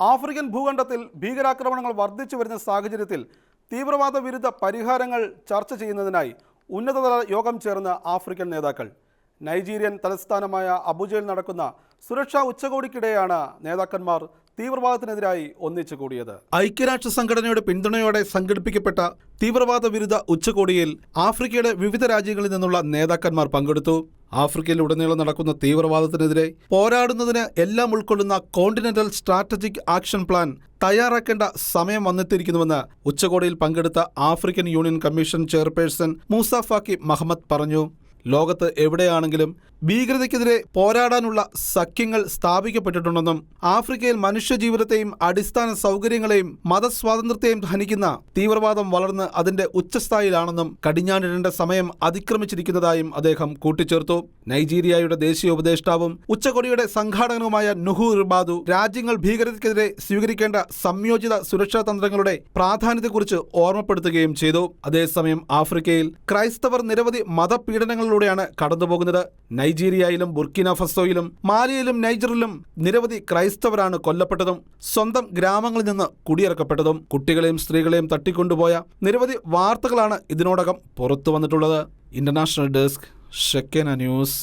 African ഭൂഖണ്ഡത്തിൽ ഭീകരാക്രമണങ്ങൾ വർദ്ധിച്ചു വരുന്ന സാഹചര്യത്തിൽ തീവ്രവാദ വിരുദ്ധ പരിഹാരങ്ങൾ ചർച്ച ചെയ്യുന്നതിനായി ഉന്നതതല യോഗം ചേർന്ന ആഫ്രിക്കൻ നേതാക്കൾ. നൈജീരിയൻ തലസ്ഥാനമായ അബുജയിൽ നടക്കുന്ന സുരക്ഷാ ഉച്ചകോടിക്കിടെയാണ് നേതാക്കന്മാർ തീവ്രവാദത്തിനെതിരായി ഒന്നിച്ചു കൂടിയത്. ഐക്യരാഷ്ട്ര സംഘടനയുടെ പിന്തുണയോടെ സംഘടിപ്പിക്കപ്പെട്ട തീവ്രവാദ വിരുദ്ധ ഉച്ചകോടിയിൽ ആഫ്രിക്കയുടെ വിവിധ രാജ്യങ്ങളിൽ നിന്നുള്ള നേതാക്കന്മാർ പങ്കെടുത്തു. ആഫ്രിക്കയിലുടനീളം നടക്കുന്ന തീവ്രവാദത്തിനെതിരെ പോരാടുന്നതിന് എല്ലാം ഉൾക്കൊള്ളുന്ന കോണ്ടിനെന്റൽ സ്ട്രാറ്റജിക് ആക്ഷൻ പ്ലാൻ തയ്യാറാക്കേണ്ട സമയം വന്നെത്തിയിരിക്കുന്നുവെന്ന് ഉച്ചകോടിയിൽ പങ്കെടുത്ത African union commission chairperson Moussa Faki Mahamat പറഞ്ഞു. ലോകത്ത് എവിടെയാണെങ്കിലും ഭീകരതയ്ക്കെതിരെ പോരാടാനുള്ള സഖ്യങ്ങൾ സ്ഥാപിക്കപ്പെട്ടിട്ടുണ്ടെന്നും ആഫ്രിക്കയിൽ മനുഷ്യജീവിതത്തെയും അടിസ്ഥാന സൗകര്യങ്ങളെയും മതസ്വാതന്ത്ര്യത്തെയും ധനിക്കുന്ന തീവ്രവാദം വളർന്ന് അതിന്റെ ഉച്ചസ്ഥായിലാണെന്നും കടിഞ്ഞാണിടേണ്ട സമയം അതിക്രമിച്ചിരിക്കുന്നതായും അദ്ദേഹം കൂട്ടിച്ചേർത്തു. നൈജീരിയയുടെ ദേശീയ ഉപദേഷ്ടാവും ഉച്ചകോടിയുടെ സംഘാടകനുമായ നുഹു റിബാദു രാജ്യങ്ങൾ ഭീകരതയ്ക്കെതിരെ സ്വീകരിക്കേണ്ട സംയോജിത സുരക്ഷാ തന്ത്രങ്ങളുടെ പ്രാധാന്യത്തെക്കുറിച്ച് ഓർമ്മപ്പെടുത്തുകയും ചെയ്തു. അതേസമയം ആഫ്രിക്കയിൽ ക്രൈസ്തവർ നിരവധി മതപീഡനങ്ങളിലൂടെയാണ് കടന്നുപോകുന്നത്. നൈജീരിയയിലും ബുർക്കിന ഫസോയിലും മാലിയിലും നൈജറിലും നിരവധി ക്രൈസ്തവരാണ് കൊല്ലപ്പെട്ടതും സ്വന്തം ഗ്രാമങ്ങളിൽ നിന്ന് കുടിയിറക്കപ്പെട്ടതും കുട്ടികളെയും സ്ത്രീകളെയും തട്ടിക്കൊണ്ടുപോയ നിരവധി വാർത്തകളാണ് ഇതിനോടകം പുറത്തു വന്നിട്ടുള്ളത് ഇന്റർനാഷണൽ ഡെസ്ക് ഷെക്കേന ന്യൂസ്.